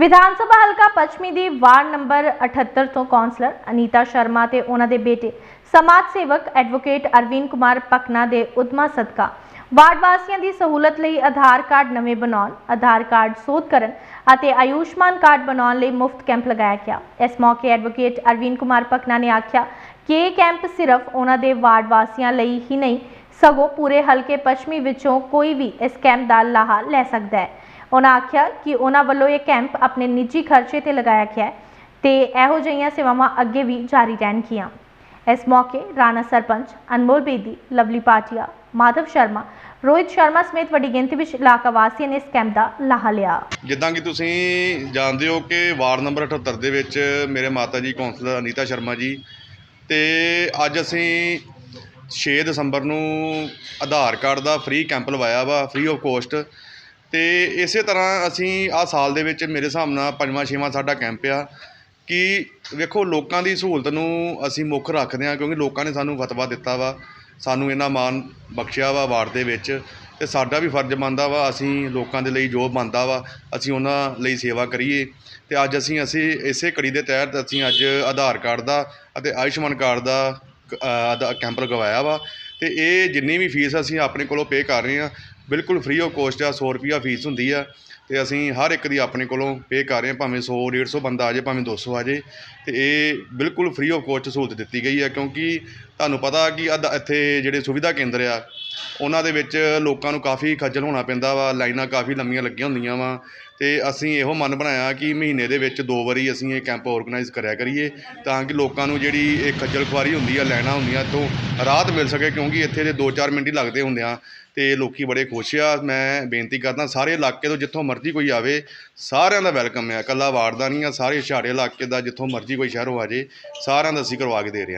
ਵਿਧਾਨ ਸਭਾ ਹਲਕਾ ਪੱਛਮੀ ਦੀ ward number 78 ਤੋਂ ਕੌਂਸਲਰ ਅਨੀਤਾ ਸ਼ਰਮਾ ਤੇ ਉਹਨਾਂ ਦੇ ਬੇਟੇ ਸਮਾਜ ਸੇਵਕ ਐਡਵੋਕੇਟ ਅਰਵਿੰਦ ਕੁਮਾਰ ਪਕਨਾ ਦੇ ਉਦਮਾ ਸਦਕਾ। ਵਾਰਡ ਵਾਸੀਆਂ ਦੀ ਸਹੂਲਤ ਲਈ ਆਧਾਰ ਕਾਰਡ ਨਵੇਂ ਬਣਾਉਣ, ਆਧਾਰ ਕਾਰਡ ਸੋਧ ਕਰਨ ਅਤੇ ਆਯੁਸ਼ਮਾਨ ਕਾਰਡ ਬਣਾਉਣ ਲਈ ਮੁਫਤ ਕੈਂਪ ਲਗਾਇਆ ਗਿਆ। ਇਸ ਮੌਕੇ ਐਡਵੋਕੇਟ ਅਰਵਿੰਦ ਕੁਮਾਰ ਪਕਨਾ ਨੇ ਆਖਿਆ ਕਿ ਇਹ ਕੈਂਪ ਸਿਰਫ ਉਹਨਾਂ ਦੇ ਵਾਰਡ ਵਾਸੀਆਂ ਲਈ ਹੀ ਨਹੀਂ, ਸਗੋਂ ਪੂਰੇ ਹਲਕੇ ਪੱਛਮੀ ਵਿੱਚੋਂ ਕੋਈ ਵੀ ਇਸ ਕੈਂਪ ਦਾ ਲਾਹਾ ਲੈ ਸਕਦਾ ਹੈ। ਉਹਨਾਂ ਆਖਿਆ ਕਿ ਉਹਨਾਂ ਵੱਲੋਂ ਇਹ ਕੈਂਪ ਆਪਣੇ ਨਿੱਜੀ ਖਰਚੇ ਤੇ ਲਗਾਇਆ ਗਿਆ ਹੈ ਤੇ ਇਹੋ ਜਿਹੀਆਂ ਸੇਵਾਵਾਂ ਅੱਗੇ ਵੀ ਜਾਰੀ ਰਹਿਣਗੀਆਂ। ਇਸ ਮੌਕੇ ਰਾਣਾ ਸਰਪੰਚ ਅਨਮੋਲ ਬੇਦੀ, ਲਵਲੀ ਪਾਟਿਆ, ਮਾਧਵ ਸ਼ਰਮਾ, ਰੋਹਿਤ ਸ਼ਰਮਾ ਸਮੇਤ ਵੱਡੀ ਗਿਣਤੀ ਵਿੱਚ ਇਲਾਕਾ ਵਾਸੀਆਂ ਨੇ ਇਸ ਕੈਂਪ ਦਾ ਲਾਹਾ ਲਿਆ। ਜਿੱਦਾਂ ਕਿ ਤੁਸੀਂ ਜਾਣਦੇ ਹੋ ਕਿ ਵਾਰਡ ਨੰਬਰ 78 ਦੇ ਵਿੱਚ ਮੇਰੇ ਮਾਤਾ ਜੀ ਕੌਂਸਲਰ ਅਨੀਤਾ ਸ਼ਰਮਾ ਜੀ ਤੇ ਅੱਜ ਅਸੀਂ 6 ਦਸੰਬਰ ਨੂੰ ਆਧਾਰ ਕਾਰਡ ਦਾ ਫ੍ਰੀ ਕੈਂਪ ਲਵਾਇਆ ਵਾ, ਫ੍ਰੀ ਆਫ ਕੋਸਟ। ਅਤੇ ਇਸੇ ਤਰ੍ਹਾਂ ਅਸੀਂ ਆਹ ਸਾਲ ਦੇ ਵਿੱਚ ਮੇਰੇ ਹਿਸਾਬ ਨਾਲ ਪੰਜਵਾਂ, ਛੇਵਾਂ ਸਾਡਾ ਕੈਂਪ ਆ ਕਿ ਵੇਖੋ ਲੋਕਾਂ ਦੀ ਸਹੂਲਤ ਨੂੰ ਅਸੀਂ ਮੁੱਖ ਰੱਖਦੇ ਹਾਂ ਕਿਉਂਕਿ ਲੋਕਾਂ ਨੇ ਸਾਨੂੰ ਫਤਵਾ ਦਿੱਤਾ ਵਾ, ਸਾਨੂੰ ਇੰਨਾ ਮਾਣ ਬਖਸ਼ਿਆ ਵਾ ਵਾਰਡ ਦੇ ਵਿੱਚ ਅਤੇ ਸਾਡਾ ਵੀ ਫਰਜ਼ ਬਣਦਾ ਵਾ, ਅਸੀਂ ਲੋਕਾਂ ਦੇ ਲਈ ਜੋ ਬਣਦਾ ਵਾ, ਅਸੀਂ ਉਹਨਾਂ ਲਈ ਸੇਵਾ ਕਰੀਏ ਅਤੇ ਅੱਜ ਅਸੀਂ ਅਸੀਂ ਇਸੇ ਕੜੀ ਦੇ ਤਹਿਤ ਅਸੀਂ ਅੱਜ ਆਧਾਰ ਕਾਰਡ ਦਾ ਅਤੇ ਆਯੁਸ਼ਮਾਨ ਕਾਰਡ ਦਾ ਕੈਂਪ ਲਗਵਾਇਆ ਵਾ ਅਤੇ ਇਹ ਜਿੰਨੀ ਵੀ ਫੀਸ ਅਸੀਂ ਆਪਣੇ ਕੋਲੋਂ ਪੇ ਕਰ ਰਹੇ ਹਾਂ ਬਿਲਕੁਲ ਫ੍ਰੀ ਆਫ ਕੋਸਟ ਆ 100 ਰੁਪਿਆ ਫੀਸ ਹੁੰਦੀ ਆ। ਤੇ ਅਸੀਂ ਹਰ ਇੱਕ ਦੀ ਆਪਣੇ ਕੋਲੋਂ ਪੇ ਕਰ ਰਹੇ ਹਾਂ ਭਾਵੇਂ 100 150 ਬੰਦਾ ਆ ਜਾਏ, ਭਾਵੇਂ 200 ਆ ਜਾਏ। ਤੇ ਇਹ ਬਿਲਕੁਲ ਫ੍ਰੀ ਆਫ ਕੋਸਟ ਸਹੂਲਤ ਦਿੱਤੀ ਗਈ ਹੈ ਕਿਉਂਕਿ ਤੁਹਾਨੂੰ ਪਤਾ ਕਿ ਅੱਧ- ਇੱਥੇ ਜਿਹੜੇ ਸੁਵਿਧਾ ਕੇਂਦਰ ਆ, ਉਹਨਾਂ ਦੇ ਵਿੱਚ ਲੋਕਾਂ ਨੂੰ ਕਾਫੀ ਖੱਜਲ ਹੋਣਾ ਪੈਂਦਾ ਵਾ, ਲਾਈਨਾਂ ਕਾਫੀ ਲੰਮੀਆਂ ਲੱਗੀਆਂ ਹੁੰਦੀਆਂ ਵਾ। ਅਤੇ ਅਸੀਂ ਇਹੋ ਮਨ ਬਣਾਇਆ ਕਿ ਮਹੀਨੇ ਦੇ ਵਿੱਚ ਦੋ ਵਾਰੀ ਅਸੀਂ ਇਹ ਕੈਂਪ ਔਰਗਨਾਈਜ਼ ਕਰਿਆ ਕਰੀਏ, ਤਾਂ ਕਿ ਲੋਕਾਂ ਨੂੰ ਜਿਹੜੀ ਇਹ ਖੱਜਲ ਖੁਆਰੀ ਹੁੰਦੀ ਆ, ਲੈਣਾ ਹੁੰਦੀਆਂ ਤੋਂ ਰਾਹਤ ਮਿਲ ਸਕੇ, ਕਿਉਂਕਿ ਇੱਥੇ ਦੇ 2-4 ਮਿੰਟ ਹੀ ਲੱਗਦੇ ਹੁੰਦੇ ਆ ਅਤੇ ਲੋਕੀ ਬੜੇ ਖੁਸ਼ ਆ। ਮੈਂ ਬੇਨਤੀ ਕਰਦਾ ਸਾਰੇ ਇਲਾਕੇ ਤੋਂ ਜਿੱਥੋਂ ਮਰਜ਼ੀ ਕੋਈ ਆਵੇ, ਸਾਰਿਆਂ ਦਾ ਵੈਲਕਮ ਆ। ਇਕੱਲਾ ਵਾਰਡ ਦਾ ਨਹੀਂ ਆ, ਸਾਰੇ ਛਾੜੇ ਇਲਾਕੇ ਦਾ ਜਿੱਥੋਂ ਮਰਜ਼ੀ ਕੋਈ ਸ਼ਹਿਰੋਂ ਆ ਜੇ ਸਾਰਿਆਂ ਦਾ ਅਸੀਂ ਕਰਵਾ ਕੇ ਦੇ ਰਹੇ ਹਾਂ